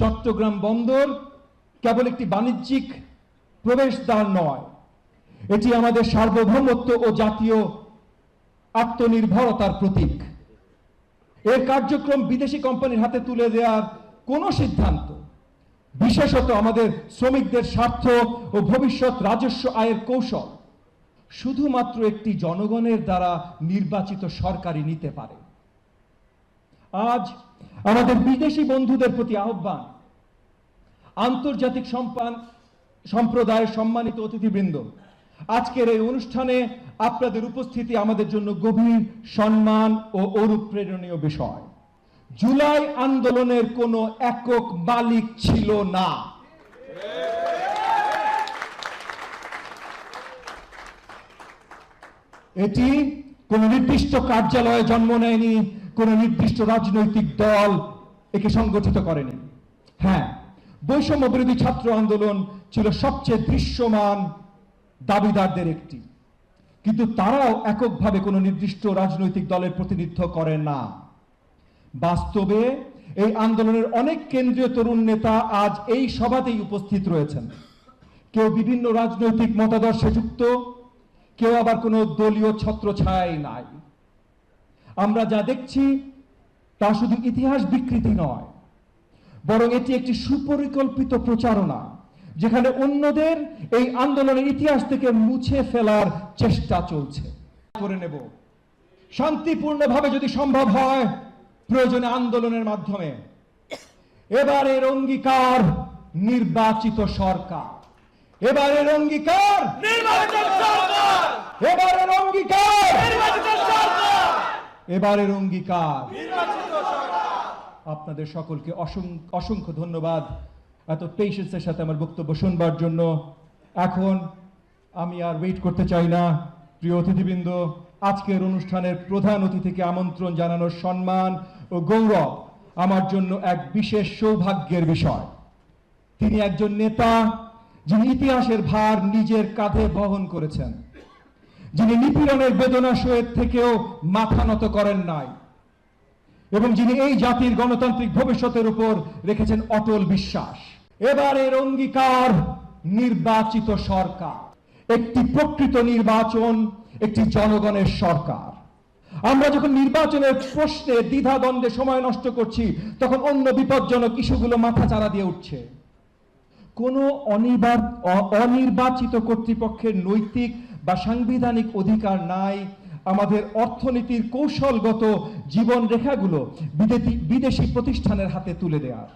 চট্টগ্রাম বন্দর কেবল একটি বাণিজ্যিক প্রবেশদ্বার নয়। এটি আমাদের সার্বভৌমত্ব ও জাতীয় আত্মনির্ভরতার প্রতীক। এর কার্যক্রম বিদেশি কোম্পানির হাতে তুলে দেওয়ার কোনো সিদ্ধান্ত। বিশেষত আমাদের শ্রমিকদের স্বার্থ ও ভবিষ্যৎ রাজস্ব আয়ের কৌশল শুধুমাত্র একটি জনগণের দ্বারা নির্বাচিত সরকারই নিতে পারে। আজ আমাদের বিদেশি বন্ধুদের প্রতি আহ্বান। আন্তর্জাতিক সম্পান, সম্প্রদায়ের সম্মানিত অতিথিবৃন্দ, আজকের এই অনুষ্ঠানে আপনাদের উপস্থিতি আমাদের জন্য গভীর সম্মান ও অনুপ্রেরণীয় বিষয়। জুলাই আন্দোলনের কোনো একক মালিক ছিল না। এটি কোন নির্দিষ্ট কার্যালয়ে জন্ম নেয়নি কোন নির্দিষ্ট রাজনৈতিক দল একে সংগঠিত করেনি। হ্যাঁ বৈষম্য বিরোধী ছাত্র আন্দোলন ছিল সবচেয়ে দৃশ্যমান দাবিদারদের একটি। কিন্তু তারাও এককভাবে কোনো নির্দিষ্ট রাজনৈতিক দলের প্রতিনিধিত্ব করে না। বাস্তবে এই আন্দোলনের অনেক কেন্দ্রীয় তরুণ নেতা আজ এই সভাতেই উপস্থিত রয়েছেন। কেউ বিভিন্ন রাজনৈতিক মতাদর্শে যুক্ত, কেউ আবার কোনো দলীয় ছত্রছায়াই নাই। আমরা যা দেখছি তা শুধু ইতিহাস বিকৃতি নয় বরং এটি একটি সুপরিকল্পিত প্রচারণা যেখানে অন্যদের এই আন্দোলনের ইতিহাস থেকে মুছে ফেলার চেষ্টা চলছে। করে নেব। শান্তিপূর্ণভাবে যদি সম্ভব হয় প্রয়োজনে আন্দোলনের মাধ্যমে। এবারের অঙ্গীকার নির্বাচিত সরকার। এবারের অঙ্গীকার নির্বাচিত সরকার! এবারের অঙ্গীকার এবারের অঙ্গীকার। আপনাদের সকলকে অসংখ্য অসংখ্য ধন্যবাদ। এত পেশেন্সের সাথে আমার বক্তব্য শুনবার জন্য। এখন আমি আর ওয়েট করতে চাই না। প্রিয় অতিথিবৃন্দ আজকের অনুষ্ঠানের প্রধান অতিথিকে আমন্ত্রণ জানানোর সম্মান ও গৌরব আমার জন্য এক বিশেষ সৌভাগ্যের বিষয়। তিনি একজন নেতা যিনি ইতিহাসের ভার নিজের কাঁধে বহন করেছেন। যিনি নিপীড়নের বেদনা সয়ের থেকেও মাথা নত করেন নাই, এবং যিনি এই জাতির গণতান্ত্রিক ভবিষ্যতের উপর রেখেছেন অটল বিশ্বাস। এবারের অঙ্গীকার নির্বাচিত সরকার, একটি প্রকৃত নির্বাচন, একটি জনগণের সরকার। আমরা যখন নির্বাচনের প্রশ্নে দ্বিধাদ্বন্দ্বে সময় নষ্ট করছি, তখন অন্য বিপজ্জনক ইস্যুগুলো মাথা চারা দিয়ে উঠছে। কোনো অনির্বাচিত কর্তৃপক্ষের নৈতিক বা সাংবিধানিক অধিকার নাই আমাদের অর্থনীতির কৌশলগত জীবন রেখাগুলো বিদেশি প্রতিষ্ঠানের হাতে তুলে দেওয়ার